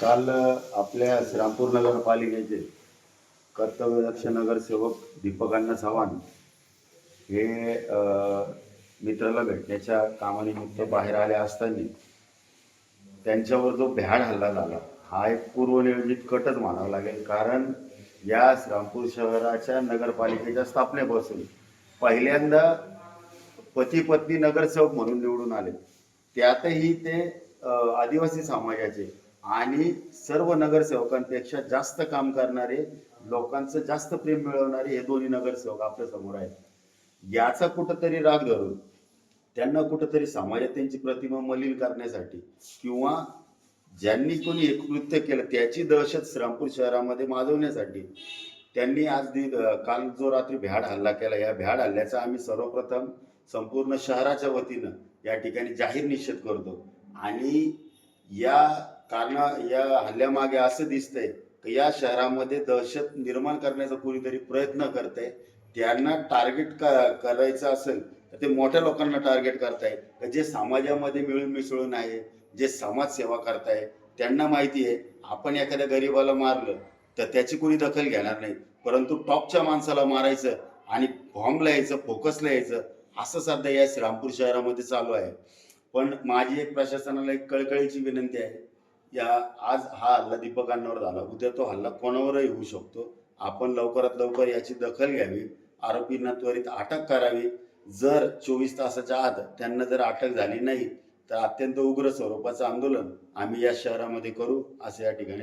काल आपल्या श्रीरामपूर नगरपालिकेचे कर्तव्यदक्ष नगरसेवक दीपकांना चव्हाण हे मित्राला भेटण्याच्या कामानिमित्त बाहेर आले असताना त्यांच्यावर जो भ्याड हल्ला झाला हा एक पूर्वनियोजित कटच मानावा लागेल. कारण या श्रीरामपूर शहराच्या नगरपालिकेच्या स्थापनेपासून पहिल्यांदा पती पत्नी नगरसेवक म्हणून निवडून आले. त्यातही ते आदिवासी समाजाचे आणि सर्व नगरसेवकांपेक्षा जास्त काम करणारे लोकांचं जास्त प्रेम मिळवणारे हे दोन्ही नगरसेवक आपल्यासमोर आहेत. याचा कुठंतरी राग धरून त्यांना कुठंतरी समाजात त्यांची प्रतिमा मलिन करण्यासाठी किंवा ज्यांनी कोणी एक कृत्य केलं त्याची दहशत श्रामपूर शहरामध्ये माजवण्यासाठी त्यांनी आज दि- काल जो रात्री भ्याड हल्ला केला या भ्याड हल्ल्याचा आम्ही सर्वप्रथम संपूर्ण शहराच्या वतीनं या ठिकाणी जाहीर निषेध करतो. आणि या कारण या हल्ल्यामागे असं दिसतंय की या शहरामध्ये दहशत निर्माण करण्याचा कोणीतरी प्रयत्न करतंय. त्यांना टार्गेट करायचं असेल तर ते मोठ्या लोकांना टार्गेट करताय जे समाजामध्ये मिळून मिसळून आहे जे समाजसेवा करताय त्यांना माहिती आहे आपण एखाद्या गरीबाला मारलं तर त्याची कोणी दखल घेणार नाही. परंतु टॉपच्या माणसाला मारायचं आणि बॉम्बला यायचं फोकसला यायचं असं सध्या या श्रीरामपूर शहरामध्ये चालू आहे. पण माझी एक प्रशासनाला एक कळकळीची विनंती आहे. या आज हा हल्ला दीपकांवर झाला. उद्या तो हल्ला कोणावरही होऊ शकतो. आपण लवकरात लवकर याची दखल घ्यावी. आरोपींना त्वरित अटक करावी. जर चोवीस तासाच्या आत त्यांना जर अटक झाली नाही तर अत्यंत उग्र स्वरूपाचं आंदोलन आम्ही या शहरामध्ये करू असं या ठिकाणी